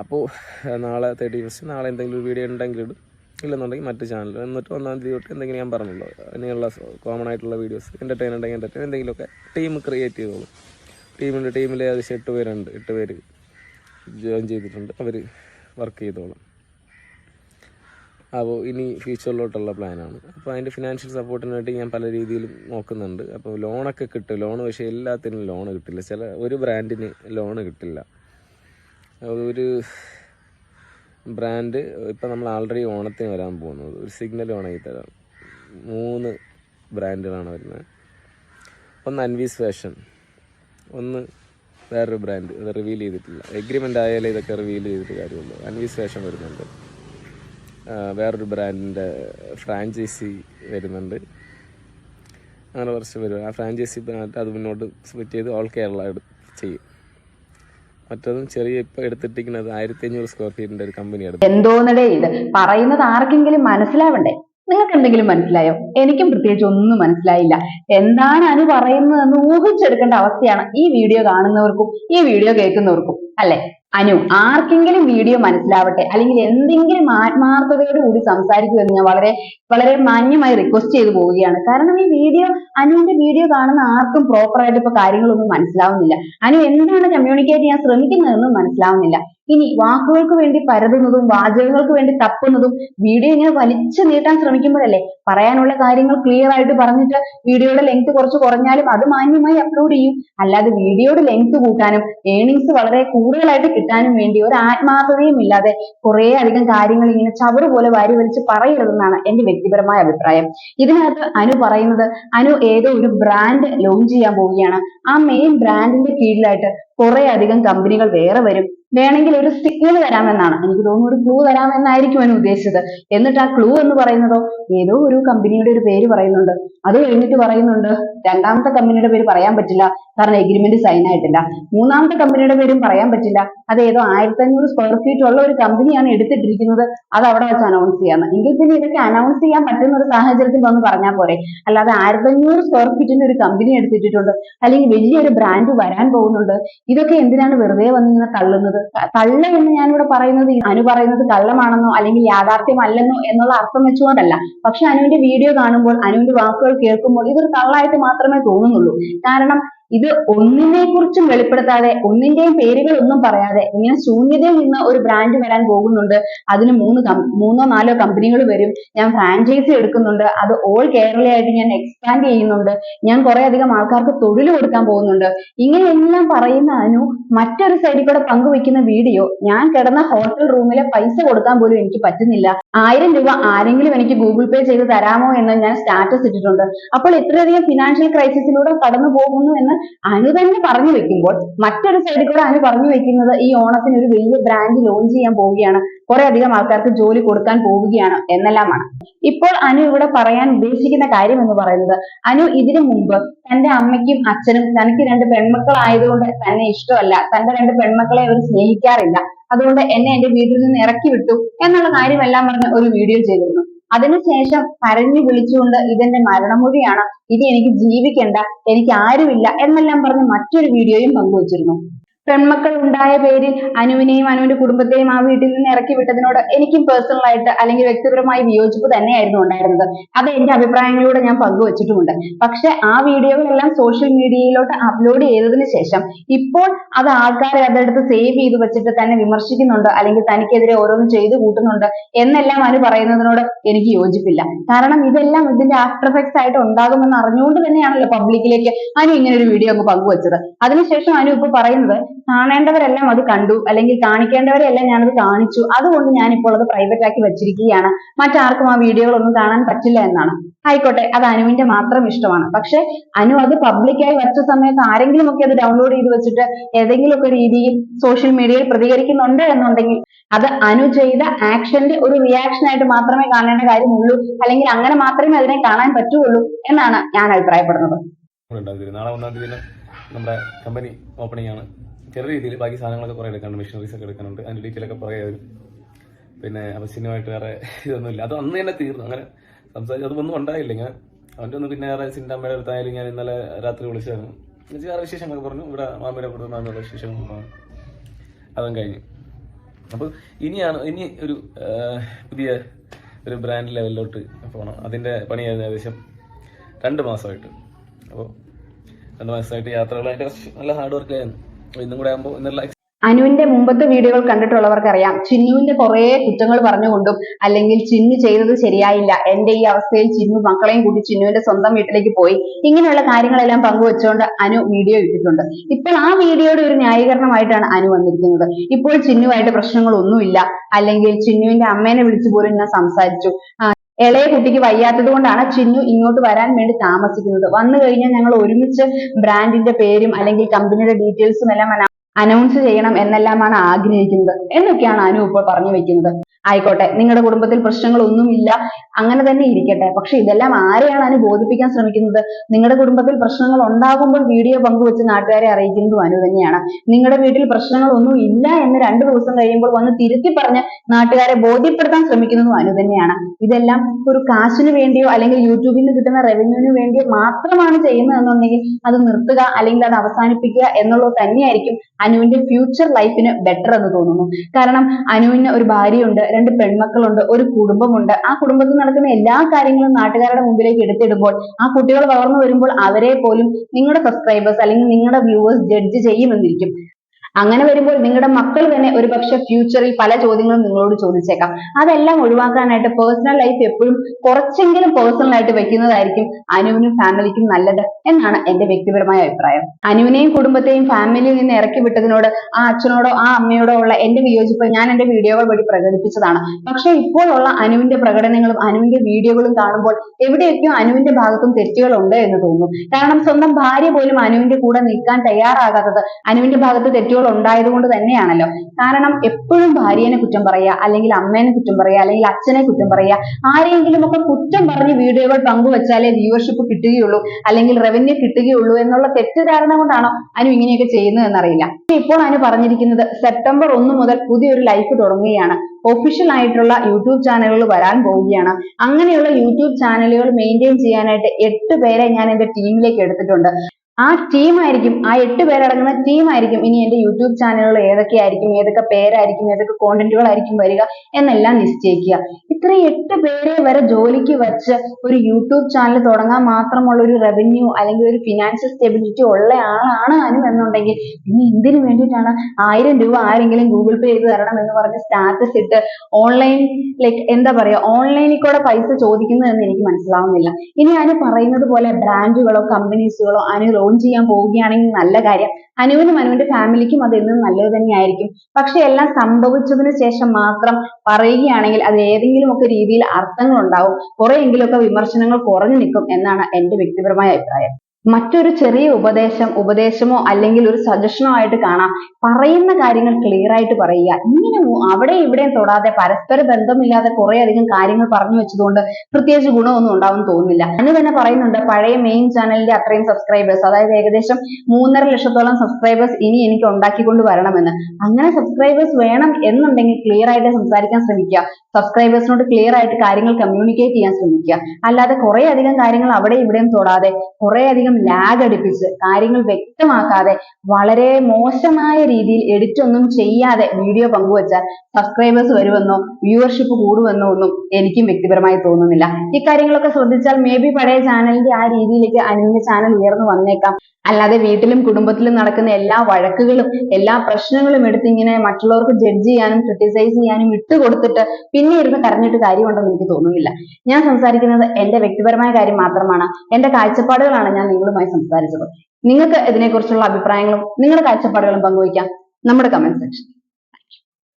അപ്പോൾ നാളെ thirty first നാളെ എന്തെങ്കിലും ഒരു വീഡിയോ ഉണ്ടെങ്കിൽ ഇടും. ഇല്ലെന്നുണ്ടെങ്കിൽ മറ്റ് ചാനൽ എന്നിട്ട് ഒന്നാം തീയതി തൊട്ട് എന്തെങ്കിലും ഞാൻ പറഞ്ഞല്ലോ അതിനുള്ള കോമൺ ആയിട്ടുള്ള വീഡിയോസ് എന്റർടൈൻ ഉണ്ടെങ്കിൽ എന്റർടൈൻ എന്തെങ്കിലുമൊക്കെ ടീം ക്രിയേറ്റ് ചെയ്തോളും. ടീമിന്റെ ടീമിൽ ഏകദേശം എട്ട് പേരുണ്ട് എട്ട് പേര് ജോയിൻ ചെയ്തിട്ടുണ്ട്. അവർ വർക്ക് ചെയ്തോളും. അപ്പോൾ ഇനി ഫ്യൂച്ചറിലോട്ടുള്ള പ്ലാനാണ് അപ്പോൾ അതിന്റെ ഫിനാൻഷ്യൽ സപ്പോർട്ടിന് വേണ്ടി ഞാൻ പല രീതിയിലും നോക്കുന്നുണ്ട്. അപ്പോൾ ലോണൊക്കെ കിട്ടും. ലോൺ പക്ഷേ എല്ലാത്തിനും ലോൺ കിട്ടില്ല. ചില ഒരു ബ്രാൻഡിന് ലോൺ കിട്ടില്ല. ഒരു ബ്രാൻഡ് ഇപ്പം നമ്മൾ ആൾറെഡി ഓണത്തിന് വരാൻ പോകുന്നത്. ഒരു സിഗ്നൽ വേണമെങ്കിൽ തരാം. മൂന്ന് ബ്രാൻഡുകളാണ് വരുന്നത്. ഒന്ന് അൻവീസ് ഫാഷൻ ഒന്ന് വേറൊരു ബ്രാൻഡ് ഇത് റിവീൽ ചെയ്തിട്ടില്ല. എഗ്രിമെന്റ് ആയാലേ ഇതൊക്കെ റിവീൽ ചെയ്തിട്ട് കാര്യമുള്ളൂ. അൻവീസ് ഫാഷൻ വരുന്നുണ്ട്. വേറൊരു ബ്രാൻഡിന്റെ ഫ്രാഞ്ചൈസി വരുന്നുണ്ട്. അങ്ങനെ കുറച്ച് വരും ആ ഫ്രാഞ്ചൈസി അത് മുന്നോട്ട് സ്പ്ലിറ്റ് ചെയ്ത് ഓൾ കേരള ചെയ്യും. മറ്റതും ചെറിയ ഇപ്പൊ എടുത്തിട്ടിരിക്കുന്നത് ആയിരത്തി അഞ്ഞൂറ് സ്ക്വയർ ഫീറ്റിന്റെ ഒരു കമ്പനിയാണ് എന്തോന്നടേ ഇത്? പറയുന്നത് ആർക്കെങ്കിലും മനസ്സിലാവണ്ടേ? നിങ്ങൾക്ക് എന്തെങ്കിലും മനസ്സിലായോ? എനിക്കും പ്രത്യേകിച്ച് ഒന്നും മനസ്സിലായില്ല. എന്താണ് അനു പറയുന്നതെന്ന് ഊഹിച്ചെടുക്കേണ്ട അവസ്ഥയാണ് ഈ വീഡിയോ കാണുന്നവർക്കും ഈ വീഡിയോ കേൾക്കുന്നവർക്കും അല്ലെ? അനു ആർക്കെങ്കിലും വീഡിയോ മനസ്സിലാവട്ടെ? അല്ലെങ്കിൽ എന്തെങ്കിലും ആത്മാർത്ഥതയോട് കൂടി സംസാരിക്കുമെന്ന് ഞാൻ വളരെ വളരെ മാന്യമായി റിക്വസ്റ്റ് ചെയ്തു പോവുകയാണ്. കാരണം ഈ വീഡിയോ അനുവിന്റെ വീഡിയോ കാണുന്ന ആർക്കും പ്രോപ്പർ ആയിട്ട് ഇപ്പൊ കാര്യങ്ങളൊന്നും മനസ്സിലാവുന്നില്ല. അനു എന്താണ് കമ്മ്യൂണിക്കേറ്റ് ചെയ്യാൻ ശ്രമിക്കുന്നതെന്നും മനസ്സിലാവുന്നില്ല. ഇനി വാക്കുകൾക്ക് വേണ്ടി പരതുന്നതും വാചകങ്ങൾക്ക് വേണ്ടി തപ്പുന്നതും വീഡിയോ ഇങ്ങനെ വലിച്ചു നീട്ടാൻ ശ്രമിക്കുമ്പോഴല്ലേ പറയാനുള്ള കാര്യങ്ങൾ ക്ലിയർ ആയിട്ട് പറഞ്ഞിട്ട് വീഡിയോയുടെ ലെങ്ത് കുറച്ച് കുറഞ്ഞാലും അത് മാന്യമായി അപ്ലോഡ് ചെയ്യും. അല്ലാതെ വീഡിയോയുടെ ലെങ്ത് കൂട്ടാനും ഏണിങ്സ് വളരെ കൂടുതലായിട്ട് കിട്ടാനും വേണ്ടി ഒരു ആത്മാർത്ഥതയും ഇല്ലാതെ കുറെ അധികം കാര്യങ്ങൾ ഇങ്ങനെ ചവറ് പോലെ വാരി വലിച്ച് പറയരുതെന്നാണ് എന്റെ വ്യക്തിപരമായ അഭിപ്രായം. ഇതിനകത്ത് അനു പറയുന്നത് അനു ഏതോ ഒരു ബ്രാൻഡ് ലോഞ്ച് ചെയ്യാൻ പോവുകയാണ്. ആ മെയിൻ ബ്രാൻഡിന്റെ കീഴിലായിട്ട് കുറെ അധികം കമ്പനികൾ വേറെ വരും. വേണമെങ്കിൽ ഒരു സിഗ്നൽ തരാമെന്നാണ്. എനിക്ക് തോന്നുന്നു ഒരു ക്ലൂ തരാമെന്നായിരിക്കും അവൻ ഉദ്ദേശിച്ചത്. എന്നിട്ട് ആ ക്ലൂ എന്ന് പറയുന്നതോ ഏതോ ഒരു കമ്പനിയുടെ ഒരു പേര് പറയുന്നുണ്ട്. അത് കഴിഞ്ഞിട്ട് പറയുന്നുണ്ട് രണ്ടാമത്തെ കമ്പനിയുടെ പേര് പറയാൻ പറ്റില്ല. കാരണം എഗ്രിമെന്റ് സൈൻ ആയിട്ടില്ല. മൂന്നാമത്തെ കമ്പനിയുടെ പേരും പറയാൻ പറ്റില്ല. അത് ഏതോ ആയിരത്തി അഞ്ഞൂറ് സ്ക്വയർ ഫീറ്റ് ഉള്ള ഒരു കമ്പനിയാണ് എടുത്തിട്ടിരിക്കുന്നത്. അത് അവിടെ വെച്ച് അനൗൺസ് ചെയ്യാന്ന്. എങ്കിൽ പിന്നെ ഇതൊക്കെ അനൗൺസ് ചെയ്യാൻ പറ്റുന്ന ഒരു സാഹചര്യത്തിൽ വന്ന് പറഞ്ഞാൽ പോരെ. അല്ലാതെ ആയിരത്തി അഞ്ഞൂറ് സ്ക്വയർ ഫീറ്റിന്റെ ഒരു കമ്പനി എടുത്തിട്ടിട്ടുണ്ട്. അല്ലെങ്കിൽ വലിയൊരു ബ്രാൻഡ് വരാൻ പോകുന്നുണ്ട്. ഇതൊക്കെ എന്തിനാണ് വെറുതെ വന്നിങ്ങനെ തള്ളുന്നത്? തള്ള എന്ന് ഞാനിവിടെ പറയുന്നത് അനു പറയുന്നത് കള്ളമാണെന്നോ അല്ലെങ്കിൽ യാഥാർത്ഥ്യമല്ലെന്നോ എന്നുള്ള അർത്ഥം വെച്ചുകൊണ്ടല്ല. പക്ഷെ അനുവിന്റെ വീഡിയോ കാണുമ്പോൾ അനുവിന്റെ വാക്കുകൾ കേൾക്കുമ്പോൾ ഇതൊരു തള്ളായിട്ട് മാത്രമേ തോന്നുന്നുള്ളൂ. കാരണം ഇത് ഒന്നിനെ കുറിച്ചും വെളിപ്പെടുത്താതെ ഒന്നിന്റെയും പേരുകൾ ഒന്നും പറയാതെ ഇങ്ങനെ ശൂന്യതയിൽ നിന്ന് ഒരു ബ്രാൻഡ് വരാൻ പോകുന്നുണ്ട്. അതിന് മൂന്ന് മൂന്നോ നാലോ കമ്പനികൾ വരും. ഞാൻ ഫ്രാഞ്ചൈസി എടുക്കുന്നുണ്ട്. അത് ഓൾ കേരളയായിട്ട് ഞാൻ എക്സ്പാൻഡ് ചെയ്യുന്നുണ്ട്. ഞാൻ കുറെ അധികം ആൾക്കാർക്ക് തൊഴിൽ കൊടുക്കാൻ പോകുന്നുണ്ട്. ഇങ്ങനെയെല്ലാം പറയുന്ന അനു മറ്റൊരു സൈഡിൽ കൂടെ പങ്കുവെക്കുന്ന വീഡിയോ ഞാൻ കിടന്ന ഹോട്ടൽ റൂമിലെ പൈസ കൊടുക്കാൻ പോലും എനിക്ക് പറ്റുന്നില്ല. ആയിരം രൂപ ആരെങ്കിലും എനിക്ക് ഗൂഗിൾ പേ ചെയ്ത് തരാമോ എന്ന് ഞാൻ സ്റ്റാറ്റസ് ഇട്ടിട്ടുണ്ട്. അപ്പോൾ ഇത്രയധികം ഫിനാൻഷ്യൽ ക്രൈസിസിലൂടെ കടന്നു പോകുന്നു എന്ന് അനു തന്നെ പറഞ്ഞു വെക്കുമ്പോൾ മറ്റൊരു സൈഡിൽ കൂടെ അനു പറഞ്ഞു വെക്കുന്നത് ഈ ഓണത്തിന് ഒരു വലിയ ബ്രാൻഡ് ലോഞ്ച് ചെയ്യാൻ പോവുകയാണ്. കുറെ അധികം ആൾക്കാർക്ക് ജോലി കൊടുക്കാൻ പോവുകയാണ് എന്നെല്ലാമാണ്. ഇപ്പോൾ അനു ഇവിടെ പറയാൻ ഉദ്ദേശിക്കുന്ന കാര്യം എന്ന് പറയുന്നത് അനു ഇതിനു മുമ്പ് തന്റെ അമ്മയ്ക്കും അച്ഛനും തനിക്ക് രണ്ട് പെൺമക്കളായതുകൊണ്ട് തന്നെ ഇഷ്ടമല്ല. തന്റെ രണ്ട് പെൺമക്കളെ അവർ സ്നേഹിക്കാറില്ല. അതുകൊണ്ട് എന്നെ എന്റെ വീട്ടിൽ നിന്ന് ഇറക്കി വിട്ടു എന്നുള്ള കാര്യമെല്ലാം പറഞ്ഞ് ഒരു വീഡിയോ ചെയ്തിരുന്നു. അതിനുശേഷം കരഞ്ഞു വിളിച്ചുകൊണ്ട് ഇതെന്റെ മരണമൊഴിയാണ് ഇനി എനിക്ക് ജീവിക്കണ്ട എനിക്ക് ആരുമില്ല എന്നെല്ലാം പറഞ്ഞ് മറ്റൊരു വീഡിയോയും പങ്കുവച്ചിരുന്നു. പെൺമക്കൾ ഉണ്ടായ പേരിൽ അനുവിനെയും അനുവിന്റെ കുടുംബത്തെയും ആ വീട്ടിൽ നിന്ന് ഇറക്കി വിട്ടതിനോട് എനിക്കും പേഴ്സണൽ ആയിട്ട് അല്ലെങ്കിൽ വ്യക്തിപരമായി വിയോജിപ്പ് തന്നെയായിരുന്നു ഉണ്ടായിരുന്നത്. അത് എന്റെ അഭിപ്രായങ്ങളിലൂടെ ഞാൻ പങ്കുവച്ചിട്ടുമുണ്ട്. പക്ഷെ ആ വീഡിയോകളെല്ലാം സോഷ്യൽ മീഡിയയിലോട്ട് അപ്ലോഡ് ചെയ്തതിനു ശേഷം ഇപ്പോൾ അത് ആൾക്കാരെ അതെടുത്ത് സേവ് ചെയ്തു വെച്ചിട്ട് തന്നെ വിമർശിക്കുന്നുണ്ട് അല്ലെങ്കിൽ തനിക്കെതിരെ ഓരോന്ന് ചെയ്തു കൂട്ടുന്നുണ്ട് എന്നെല്ലാം അനു പറയുന്നതിനോട് എനിക്ക് യോജിപ്പില്ല. കാരണം ഇതെല്ലാം ഇതിന്റെ ആഫ്റ്റർ എഫക്ട്സ് ആയിട്ട് ഉണ്ടാകുമെന്ന് അറിഞ്ഞുകൊണ്ട് തന്നെയാണല്ലോ പബ്ലിക്കിലേക്ക് അനു ഇങ്ങനെ ഒരു വീഡിയോ അങ്ങ് പങ്കുവച്ചത്. അതിനുശേഷം അനു ഇപ്പൊ പറയുന്നത് കാണേണ്ടവരെല്ലാം അത് കണ്ടു അല്ലെങ്കിൽ കാണിക്കേണ്ടവരെല്ലാം ഞാനത് കാണിച്ചു. അതുകൊണ്ട് ഞാൻ ഇപ്പോൾ അത് പ്രൈവറ്റ് ആക്കി വെച്ചിരിക്കുകയാണ്. മറ്റാർക്കും ആ വീഡിയോകളൊന്നും കാണാൻ പറ്റില്ല എന്നാണ്. ആയിക്കോട്ടെ അത് അനുവിന്റെ മാത്രം ഇഷ്ടമാണ്. പക്ഷെ അനു അത് പബ്ലിക്കായി വെച്ച സമയത്ത് ആരെങ്കിലും ഒക്കെ അത് ഡൗൺലോഡ് ചെയ്ത് വെച്ചിട്ട് ഏതെങ്കിലുമൊക്കെ രീതിയിൽ സോഷ്യൽ മീഡിയയിൽ പ്രതികരിക്കുന്നുണ്ട് എന്നുണ്ടെങ്കിൽ അത് അനു ചെയ്ത ആക്ഷന്റെ ഒരു റിയാക്ഷൻ ആയിട്ട് മാത്രമേ കാണേണ്ട കാര്യമുള്ളൂ അല്ലെങ്കിൽ അങ്ങനെ മാത്രമേ അതിനെ കാണാൻ പറ്റുള്ളൂ എന്നാണ് ഞാൻ അഭിപ്രായപ്പെടുന്നത്. നമ്മുടെ കമ്പനി ഓപ്പണിംഗ് ആണ്. ചെറിയ രീതിയിൽ ബാക്കി സാധനങ്ങളൊക്കെ കുറേ എടുക്കാനുണ്ട് മെഷീനറീസ് ഒക്കെ എടുക്കാനുണ്ട്. അതിന്റെ ഡീറ്റെയിൽ ഒക്കെ പുറകെ വരും പിന്നെ അവശ്യമായിട്ട് വേറെ ഇതൊന്നുമില്ല അത് അന്ന് തന്നെ തീർന്നു. അങ്ങനെ സംസാരിച്ചു ഒന്നും ഉണ്ടായില്ല. ഇങ്ങനെ അവന്റെ ഒന്ന് പിന്നെ വേറെ സിന്റെ അടുത്തായാലും ഞാൻ ഇന്നലെ രാത്രി വിളിച്ചായിരുന്നു എന്നുവെച്ചാൽ വേറെ വിശേഷങ്ങളൊക്കെ പറഞ്ഞു. ഇവിടെ മാമിയുടെ കുടുംബം മാമിയുടെ പറഞ്ഞു. അതും കഴിഞ്ഞു. അപ്പോൾ ഇനിയാണ് ഇനി ഒരു പുതിയ ഒരു ബ്രാൻഡ് ലെവലിലോട്ട് പോകണം അതിന്റെ പണിയായിരുന്നു ഏകദേശം രണ്ട് മാസമായിട്ട്. അപ്പോൾ രണ്ട് മാസമായിട്ട് അതിന്റെ കുറച്ച് നല്ല ഹാർഡ് വർക്ക് ആയിരുന്നു. ഇന്നും കൂടെ ആകുമ്പോൾ എന്നുള്ള അനുവിന്റെ മുമ്പത്തെ വീഡിയോകൾ കണ്ടിട്ടുള്ളവർക്കറിയാം. ചിന്നുവിന്റെ കുറെ കുറ്റങ്ങൾ പറഞ്ഞുകൊണ്ടും അല്ലെങ്കിൽ ചിന്നു ചെയ്തത് ശരിയായില്ല. എന്റെ ഈ അവസ്ഥയിൽ ചിന്നു മക്കളെയും കൂട്ടി ചിന്നുവിന്റെ സ്വന്തം വീട്ടിലേക്ക് പോയി. ഇങ്ങനെയുള്ള കാര്യങ്ങളെല്ലാം പങ്കുവെച്ചുകൊണ്ട് അനു വീഡിയോ ഇട്ടിട്ടുണ്ട്. ഇപ്പോൾ ആ വീഡിയോയുടെ ഒരു ന്യായീകരണമായിട്ടാണ് അനു വന്നിരിക്കുന്നത്. ഇപ്പോൾ ചിന്നുവായിട്ട് പ്രശ്നങ്ങളൊന്നുമില്ല. അല്ലെങ്കിൽ ചിന്നുവിന്റെ അമ്മേനെ വിളിച്ചു പോലും ഞാൻ സംസാരിച്ചു. ഇളയ കുട്ടിക്ക് വയ്യാത്തത് കൊണ്ടാണ് ചിന്നു ഇങ്ങോട്ട് വരാൻ വേണ്ടി താമസിക്കുന്നത്. വന്നു കഴിഞ്ഞാൽ ഞങ്ങൾ ഒരുമിച്ച് ബ്രാൻഡിന്റെ പേരും അല്ലെങ്കിൽ കമ്പനിയുടെ ഡീറ്റെയിൽസും എല്ലാം അനൗൺസ് ചെയ്യണം എന്നെല്ലാമാണ് ആഗ്രഹിക്കുന്നത്. എന്നൊക്കെയാണ് അനു ഇപ്പോൾ പറഞ്ഞു വെക്കുന്നത്. ആയിക്കോട്ടെ. നിങ്ങളുടെ കുടുംബത്തിൽ പ്രശ്നങ്ങളൊന്നുമില്ല അങ്ങനെ തന്നെ ഇരിക്കട്ടെ. പക്ഷെ ഇതെല്ലാം ആരെയാണ് അനു ബോധിപ്പിക്കാൻ ശ്രമിക്കുന്നത്? നിങ്ങളുടെ കുടുംബത്തിൽ പ്രശ്നങ്ങൾ ഉണ്ടാകുമ്പോൾ വീഡിയോ പങ്കുവെച്ച് നാട്ടുകാരെ അറിയിക്കുന്നതും അനു തന്നെയാണ്. നിങ്ങളുടെ വീട്ടിൽ പ്രശ്നങ്ങളൊന്നും ഇല്ല എന്ന് രണ്ടു ദിവസം കഴിയുമ്പോൾ വന്ന് തിരുത്തി പറഞ്ഞ് നാട്ടുകാരെ ബോധ്യപ്പെടുത്താൻ ശ്രമിക്കുന്നതും അനു തന്നെയാണ്. ഇതെല്ലാം ഒരു കാശിന് വേണ്ടിയോ അല്ലെങ്കിൽ യൂട്യൂബിൽ നിന്ന് കിട്ടുന്ന റവന്യൂവിന് വേണ്ടിയോ മാത്രമാണ് ചെയ്യുന്നതെന്നുണ്ടെങ്കിൽ അത് നിർത്തുക അല്ലെങ്കിൽ അത് അവസാനിപ്പിക്കുക എന്നുള്ളത് തന്നെയായിരിക്കും അനുവിന്റെ ഫ്യൂച്ചർ ലൈഫിന് ബെറ്റർ എന്ന് തോന്നുന്നു. കാരണം അനുവിന് ഒരു ഭാര്യയുണ്ട്. രണ്ട് പെൺമക്കളുണ്ട് ഒരു കുടുംബമുണ്ട്. ആ കുടുംബത്തിൽ നടക്കുന്ന എല്ലാ കാര്യങ്ങളും നാട്ടുകാരുടെ മുമ്പിലേക്ക് എടുത്തിടുമ്പോൾ ആ കുട്ടികൾ വളർന്നു വരുമ്പോൾ അവരെ പോലും നിങ്ങളുടെ സബ്സ്ക്രൈബേഴ്സ് അല്ലെങ്കിൽ നിങ്ങളുടെ വ്യൂവേഴ്സ് ജഡ്ജ് ചെയ്യുമെന്നിരിക്കും. അങ്ങനെ വരുമ്പോൾ നിങ്ങളുടെ മക്കൾ തന്നെ ഒരു പക്ഷെ ഫ്യൂച്ചറിൽ പല ചോദ്യങ്ങളും നിങ്ങളോട് ചോദിച്ചേക്കാം. അതെല്ലാം ഒഴിവാക്കാനായിട്ട് പേഴ്സണൽ ലൈഫ് എപ്പോഴും കുറച്ചെങ്കിലും പേഴ്സണൽ ആയിട്ട് വെക്കുന്നതായിരിക്കും അനുവിനും ഫാമിലിക്കും നല്ലത് എന്നാണ് എന്റെ വ്യക്തിപരമായ അഭിപ്രായം. അനുവിനെയും കുടുംബത്തെയും ഫാമിലിയിൽ നിന്ന് ഇറക്കി വിട്ടതിനോട് ആ അച്ഛനോടോ ആ അമ്മയോടോ ഉള്ള എന്റെ വിയോജിപ്പ് ഞാൻ എന്റെ വീഡിയോകൾ വഴി പ്രകടിപ്പിച്ചതാണ്. പക്ഷേ ഇപ്പോഴുള്ള അനുവിന്റെ പ്രകടനങ്ങളും അനുവിന്റെ വീഡിയോകളും കാണുമ്പോൾ എവിടെയൊക്കെയോ അനുവിന്റെ ഭാഗത്തും തെറ്റുകൾ ഉണ്ട് എന്ന് തോന്നുന്നു കാരണം സ്വന്തം ഭാര്യ പോലും അനുവിന്റെ കൂടെ നിൽക്കാൻ തയ്യാറാകാത്തത് അനുവിന്റെ ഭാഗത്ത് തെറ്റുകൾ ഉണ്ടായത് കൊണ്ട് തന്നെയാണല്ലോ. കാരണം എപ്പോഴും ഭാര്യനെ കുറ്റം പറയുക അല്ലെങ്കിൽ അമ്മേനെ കുറ്റം പറയുക അല്ലെങ്കിൽ അച്ഛനെ കുറ്റം പറയുക ആരെങ്കിലും ഒക്കെ കുറ്റം പറഞ്ഞ് വീഡിയോകൾ പങ്കുവച്ചാലേ വ്യൂവർഷിപ്പ് കിട്ടുകയുള്ളൂ അല്ലെങ്കിൽ റവന്യൂ കിട്ടുകയുള്ളൂ എന്നുള്ള തെറ്റിദ്ധാരണ കൊണ്ടാണോ അനു ഇങ്ങനെയൊക്കെ ചെയ്യുന്നത് എന്നറിയില്ല. ഇപ്പോൾ അനു പറഞ്ഞിരിക്കുന്നത് സെപ്റ്റംബർ ഒന്ന് മുതൽ പുതിയൊരു ലൈഫ് തുടങ്ങുകയാണ്. ഒഫീഷ്യൽ ആയിട്ടുള്ള യൂട്യൂബ് ചാനലുകൾ വരാൻ പോവുകയാണ്. അങ്ങനെയുള്ള യൂട്യൂബ് ചാനലുകൾ മെയിന്റെയിൻ ചെയ്യാനായിട്ട് എട്ട് പേരെ ഞാൻ എന്റെ ടീമിലേക്ക് എടുത്തിട്ടുണ്ട്. ആ ടീമായിരിക്കും ആ എട്ട് പേരടങ്ങുന്ന ടീമായിരിക്കും ഇനി എന്റെ യൂട്യൂബ് ചാനലുകൾ ഏതൊക്കെയായിരിക്കും ഏതൊക്കെ പേരായിരിക്കും ഏതൊക്കെ കോണ്ടന്റുകളായിരിക്കും വരിക എന്നെല്ലാം നിശ്ചയിക്കുക. ഇത്ര എട്ട് പേരെ വരെ ജോലിക്ക് വെച്ച് ഒരു യൂട്യൂബ് ചാനൽ തുടങ്ങാൻ മാത്രമുള്ള ഒരു റവന്യൂ അല്ലെങ്കിൽ ഒരു ഫിനാൻഷ്യൽ സ്റ്റെബിലിറ്റി ഉള്ള ആളാണ് അനു എന്നുണ്ടെങ്കിൽ ഇനി എന്തിനു വേണ്ടിയിട്ടാണ് ആയിരം രൂപ ആരെങ്കിലും ഗൂഗിൾ പേ ചെയ്ത് തരണം എന്ന് പറഞ്ഞ് സ്റ്റാറ്റസ് ഇട്ട് ഓൺലൈൻ ലൈക്ക് എന്താ പറയാ ഓൺലൈനിൽ കൂടെ പൈസ ചോദിക്കുന്നതെന്ന് എനിക്ക് മനസ്സിലാവുന്നില്ല. ഇനി അനു പറയുന്നത് പോലെ ബ്രാൻഡുകളോ കമ്പനീസുകളോ അനു ലോഞ്ച് ചെയ്യാൻ പോവുകയാണെങ്കിൽ നല്ല കാര്യം. അനുവിനും അനുവിന്റെ ഫാമിലിക്കും അത് എന്നും നല്ലത് തന്നെയായിരിക്കും. പക്ഷെ എല്ലാം സംഭവിച്ചതിന് ശേഷം മാത്രം പറയുകയാണെങ്കിൽ അത് ഏതെങ്കിലും ഒക്കെ രീതിയിൽ അർത്ഥങ്ങൾ ഉണ്ടാവും കുറെയെങ്കിലുമൊക്കെ വിമർശനങ്ങൾ കുറഞ്ഞു നിൽക്കും എന്നാണ് എന്റെ വ്യക്തിപരമായ അഭിപ്രായം. മറ്റൊരു ചെറിയ ഉപദേശം ഉപദേശമോ അല്ലെങ്കിൽ ഒരു സജഷനോ ആയിട്ട് കാണാം. പറയുന്ന കാര്യങ്ങൾ ക്ലിയർ ആയിട്ട് പറയുക. ഇങ്ങനെ അവിടെ ഇവിടെയും തൊടാതെ പരസ്പര ബന്ധമില്ലാതെ കുറെ അധികം കാര്യങ്ങൾ പറഞ്ഞു വെച്ചതുകൊണ്ട് പ്രത്യേകിച്ച് ഗുണമൊന്നും ഉണ്ടാവും തോന്നുന്നില്ല. അനു തന്നെ പറയുന്നുണ്ട് പഴയ മെയിൻ ചാനലിന്റെ അത്രയും സബ്സ്ക്രൈബേഴ്സ് അതായത് ഏകദേശം മൂന്നര ലക്ഷത്തോളം സബ്സ്ക്രൈബേഴ്സ് ഇനി എനിക്ക് ഉണ്ടാക്കിക്കൊണ്ട് വരണമെന്ന്. അങ്ങനെ സബ്സ്ക്രൈബേഴ്സ് വേണം എന്നുണ്ടെങ്കിൽ ക്ലിയർ ആയിട്ട് സംസാരിക്കാൻ ശ്രമിക്കുക. സബ്സ്ക്രൈബേഴ്സിനോട് ക്ലിയർ ആയിട്ട് കാര്യങ്ങൾ കമ്മ്യൂണിക്കേറ്റ് ചെയ്യാൻ ശ്രമിക്കുക. അല്ലാതെ കുറെ അധികം കാര്യങ്ങൾ അവിടെ ഇവിടെയും തൊടാതെ കുറെ അധികം ലാഗ് അടിപ്പിച്ച് കാര്യങ്ങൾ വ്യക്തമാക്കാതെ വളരെ മോശമായ രീതിയിൽ എഡിറ്റ് ഒന്നും ചെയ്യാതെ വീഡിയോ പങ്കുവച്ചാൽ സബ്സ്ക്രൈബേഴ്സ് വരുമെന്നോ വ്യൂവർഷിപ്പ് കൂടുമെന്നോ ഒന്നും എനിക്കും വ്യക്തിപരമായി തോന്നുന്നില്ല. ഈ കാര്യങ്ങളൊക്കെ ശ്രദ്ധിച്ചാൽ മേ ബി പഴയ ചാനലിന്റെ ആ രീതിയിലേക്ക് അനിലിന്റെ ചാനൽ ഉയർന്നു വന്നേക്കാം. അല്ലാതെ വീട്ടിലും കുടുംബത്തിലും നടക്കുന്ന എല്ലാ വഴക്കുകളും എല്ലാ പ്രശ്നങ്ങളും എടുത്ത് ഇങ്ങനെ മറ്റുള്ളവർക്ക് ജഡ്ജ് ചെയ്യാനും ക്രിട്ടിസൈസ് ചെയ്യാനും ഇട്ടുകൊടുത്തിട്ട് പിന്നെ ഇരുന്ന് കരഞ്ഞിട്ട് കാര്യമുണ്ടെന്ന് എനിക്ക് തോന്നുന്നില്ല. ഞാൻ സംസാരിക്കുന്നത് എന്റെ വ്യക്തിപരമായ കാര്യം മാത്രമാണ്. എന്റെ കാഴ്ചപ്പാടുകളാണ് ഞാൻ നിങ്ങളുമായി സംസാരിച്ചത്. നിങ്ങൾക്ക് ഇതിനെക്കുറിച്ചുള്ള അഭിപ്രായങ്ങളും നിങ്ങളുടെ കാഴ്ചപ്പാടുകളും പങ്കുവയ്ക്കാം. നമ്മുടെ കമന്റ് സെക്ഷൻ